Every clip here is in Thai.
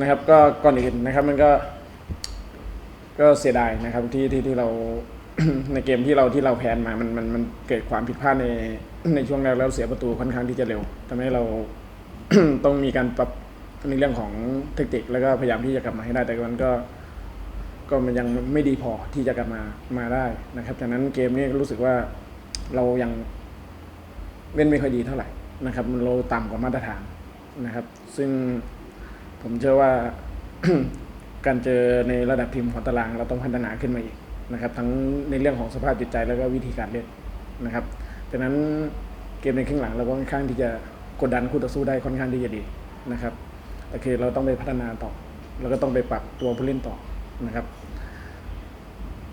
นะครับ ก็ก่อนอื่นนะครับมันก็ ก็เสียดายนะครับที่ที่ที่เราในเกมที่เราที่เราแพ้มา มันมันมันเกิดความผิดพลาดในในช่วงแรกแล้วเสียประตูค่อนข้างที่จะเร็วทำให้เราต้องมีการปรับในเรื่องของเทคนิคแล้วก็พยายามที่จะกลับมาให้ได้ แต่มันก็ ก็มันยังไม่ดีพอที่จะกลับมามาได้นะครับจากนั้นเกมนี้รู้สึกว่าเรายังเล่นไม่ค่อยดีเท่าไหร่นะครับ มันเราต่ำกว่ามาตรฐานนะครับ ซึ่ง ผมเชื่อว่าการเจอในระดับทีมของตารางเราต้องพัฒนาขึ้นมาอีกนะครับ ทั้งในเรื่องของสภาพจิตใจแล้วก็วิธีการเล่นนะครับจากนั้นเกมในครึ่งหลังเราก็ค่อนข้างที่จะกดดันคู่ต่อสู้ได้ค่อนข้างที่จะดีนะครับแต่คือเราต้องไปพัฒนาต่อ แล้วก็ต้องไปปรับตัวผู้เล่นต่อนะครับ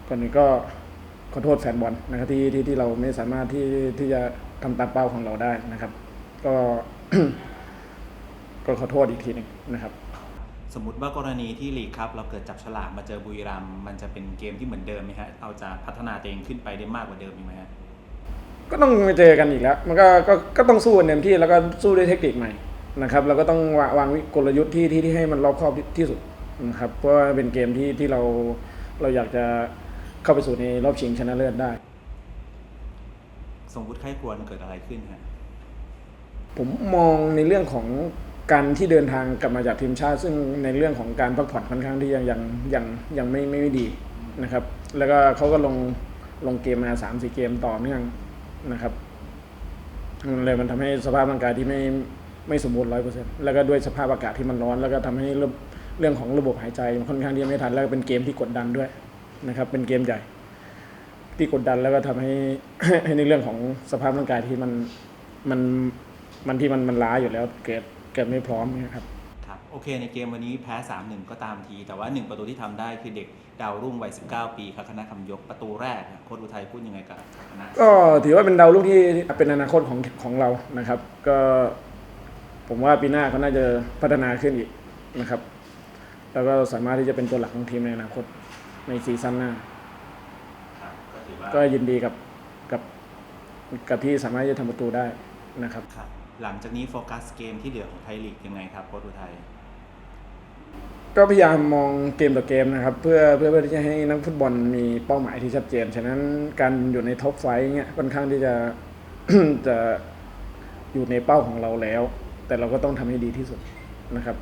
ก่อนอื่นก็ขอโทษแฟนบอลนะครับที่ที่ที่เราไม่สามารถที่ที่จะทำตามเป้าของเราได้นะครับ ก็ ก็ขอโทษอีกทีหนึงนะครับสมมติว่ากรณีที่ลีกครับเราเกิดจับฉลากมาเจอบุรีรัมย์มันจะเป็นเกมที่เหมือนเดิมไหมฮะเราจะพัฒนาตัวเองขึ้นไปได้มากกว่าเดิมอีกไหมฮะก็ต้องมาเจอกันอีกแล้ว มันก็ก็ก็ต้องสู้กันเต็มที่แล้วก็สู้ด้วยเทคนิคใหม่นะครับแล้วก็ต้องวางวางวิกลยุทธ์ที่ที่ที่ให้มันรอบคอบที่ที่สุดนะครับเพราะว่าเป็นเกมที่ที่เราเราอยากจะเข้าไปสู่ในรอบชิงชนะเลิศได้ สมมติใครควรเกิดอะไรขึ้นฮะผมมองในเรื่องของ การที่เดินทางกลับมาจากทีมชาติ ซึ่งในเรื่องของการพักผ่อนค่อนข้างที่ยังยังยังยังไม่ไม่ดีนะครับ แล้วก็เขาก็ลงลงเกมมาสามสี่เกมต่อเนื่องนะครับเลยมันทำให้สภาพร่างกายที่ไม่ไม่สมบูรณ์ร้อยเปอร์เซ็นต์แล้วก็ด้วยสภาพอากาศที่มันร้อน แล้วก็ทำให้เรื่องเรื่องของระบบหายใจมันค่อนข้างที่จะไม่ทันแล้วก็เป็นเกมที่กดดันด้วยนะครับ เป็นเกมใหญ่ ที่กดดันแล้วก็ทำให้ให้ในเรื่องของสภาพร่างกายที่มันมันมันที่มันมันล้าอยู่แล้วเกิด เกิดไม่พร้อมเนี่ยครับครับโอเคในเกมวันนี้แพ้ 3-1 ก็ตามที แต่ว่า 1 ประตูที่ทำได้คือเด็กดาวรุ่งวัย 19 ปีครับคณะคำยกประตูแรกนะโค้ชอุทัยพูดยังไงกับคณะก็ถือว่าเป็นดาวรุ่งที่เป็นอนาคตของของเรานะครับ ก็ผมว่าปีหน้าเขาน่าจะพัฒนาขึ้นอีกนะครับ แล้วก็สามารถที่จะเป็นตัวหลักของทีมในอนาคตในซีซั่นหน้าครับก็ถือว่าก็ยินดีกับกับกับที่สามารถจะทำประตูได้นะครับครับ หลังจากนี้โฟกัสเกมที่เหลือของไทยลีกยังไงครับโค้ชอุทัยก็พยายามมองเกมต่อเกมนะครับ เพื่อเพื่อเพื่อที่จะให้นักฟุตบอลมีเป้าหมายที่ชัดเจน ฉะนั้นการอยู่ในท็อปไฟว์เงี้ยค่อนข้างที่จะจะอยู่ในเป้าของเราแล้ว แต่เราก็ต้องทำให้ดีที่สุดนะครับ